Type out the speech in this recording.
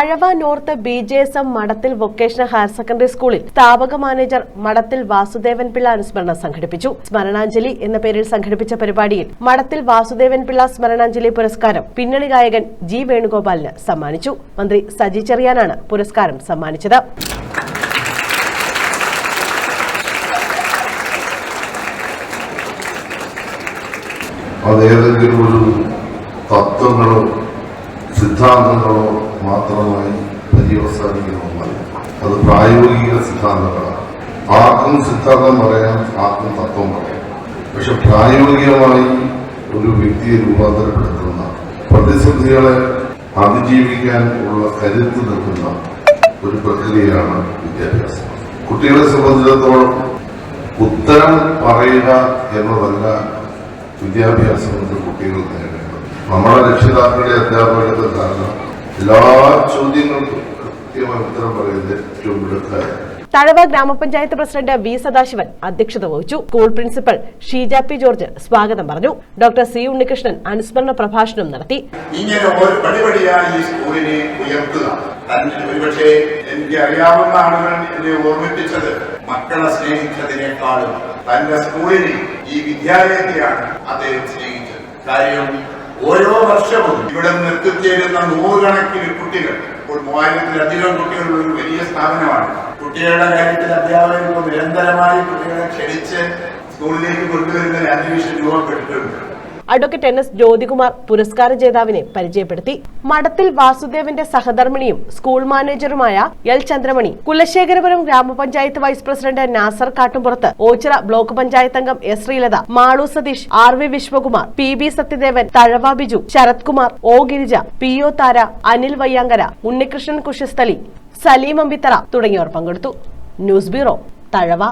അഴവ north B J S M Madathil vocational higher secondary സ്കൂളിൽ സ്ഥാപക manager മഠത്തിൽ വാസുദേവൻ പിള്ള അനുസ്മരണം സംഘടിപ്പിച്ചു. സ്മരണാഞ്ജലി എന്ന പേരിൽ സംഘടിപ്പിച്ച പരിപാടിയിൽ മഠത്തിൽ വാസുദേവൻ പിള്ള സ്മരണാഞ്ജലി പുരസ്കാരം പിന്നണി ഗായകൻ ജി വേണുഗോപാലിന് സമ്മാനിച്ചു. മന്ത്രി സജി ചെറിയാനാണ് പുരസ്കാരം സമ്മാനിച്ചത്. അതേതെങ്കിലും ഒരു തത്വങ്ങളോ സിദ്ധാന്തങ്ങളോ മാത്രമായി പര്യവസാനിക്കണമെന്നല്ല. അത് പ്രായോഗിക സിദ്ധാന്തങ്ങളാണ്. ആർക്കും സിദ്ധാന്തം പറയാം ആർക്കും തത്വം പറയാം. പക്ഷെ പ്രായോഗികമായി ഒരു വ്യക്തിയെ രൂപാന്തരപ്പെടുത്തുന്ന പ്രതിസന്ധികളെ അതിജീവിക്കാൻ ഉള്ള കരുത്ത് നൽകുന്ന ഒരു പ്രക്രിയയാണ് വിദ്യാഭ്യാസം. കുട്ടികളെ സംബന്ധിച്ചിടത്തോളം ഉത്തരം പറയുക എന്നതല്ല വിദ്യാഭ്യാസം എന്ന് കുട്ടികൾ നേടേണ്ടത്. നമ്മുടെ രക്ഷിതാക്കളുടെ അധ്യാപകരുടെ കാരണം എല്ലാ ചോദ്യങ്ങൾക്കും കൃത്യമായി ഉത്തരം പറയുന്നത് ഏറ്റവും തഴവ ഗ്രാമപഞ്ചായത്ത് പ്രസിഡന്റ് വി സദാശിവൻ അധ്യക്ഷത വഹിച്ചു. School principal Sheeja P George സ്വാഗതം പറഞ്ഞു. ഡോക്ടർ സി ഉണ്ണികൃഷ്ണൻ അനുസ്മരണ പ്രഭാഷണം നടത്തി. ഇങ്ങനെ ഒരു പടിപടിയായി ഈ സ്കൂളിനെ ഉയർത്തുക. തന്നെ ഒരുപക്ഷെ എനിക്ക് അറിയാവുന്ന ആളുകൾ എന്നെ ഓർമ്മിപ്പിച്ചത് മക്കളെ സ്നേഹിച്ചതിനേക്കാളും തന്റെ സ്കൂളിനെ ഈ വിദ്യാലയത്തെയാണ് അദ്ദേഹം സ്നേഹിച്ചത്. കാര്യം ഓരോ വർഷവും ഇവിടെ എത്തിച്ചേരുന്ന നൂറുകണക്കിന് കുട്ടികൾ. ഇപ്പോൾ മൂവായിരത്തിലധികം കുട്ടികളുള്ള ഒരു വലിയ സ്ഥാപനമാണ്. കുട്ടികളുടെ കാര്യത്തിൽ അധ്യാപകർ ഇപ്പോൾ നിരന്തരമായി കുട്ടികളെ ക്ഷണിച്ച് സ്കൂളിലേക്ക് കൊണ്ടുവരുന്ന അന്വേഷണം രൂപപ്പെട്ടിട്ടുണ്ട്. അഡ്വക്കേറ്റ് എൻ എസ് ജ്യോതികുമാർ പുരസ്കാര ജേതാവിനെ പരിചയപ്പെടുത്തി. മഠത്തിൽ വാസുദേവന്റെ സഹധർമ്മിണിയും school മാനേജറുമായ L Chandramani Kulasekharapuram grama panchayat vice president Nasar Kattumpurath Oachira block panchayat അംഗം S Sreelatha Malu Satheesh R V Viswakumar P B Sathyadevan Thazhava Biju Sarath Kumar O Girija P O Thara Anil Vayyankara Unnikrishnan Kusasthali Saleem Ambithara തുടങ്ങിയവർ പങ്കെടുത്തു. News bureau Thazhava.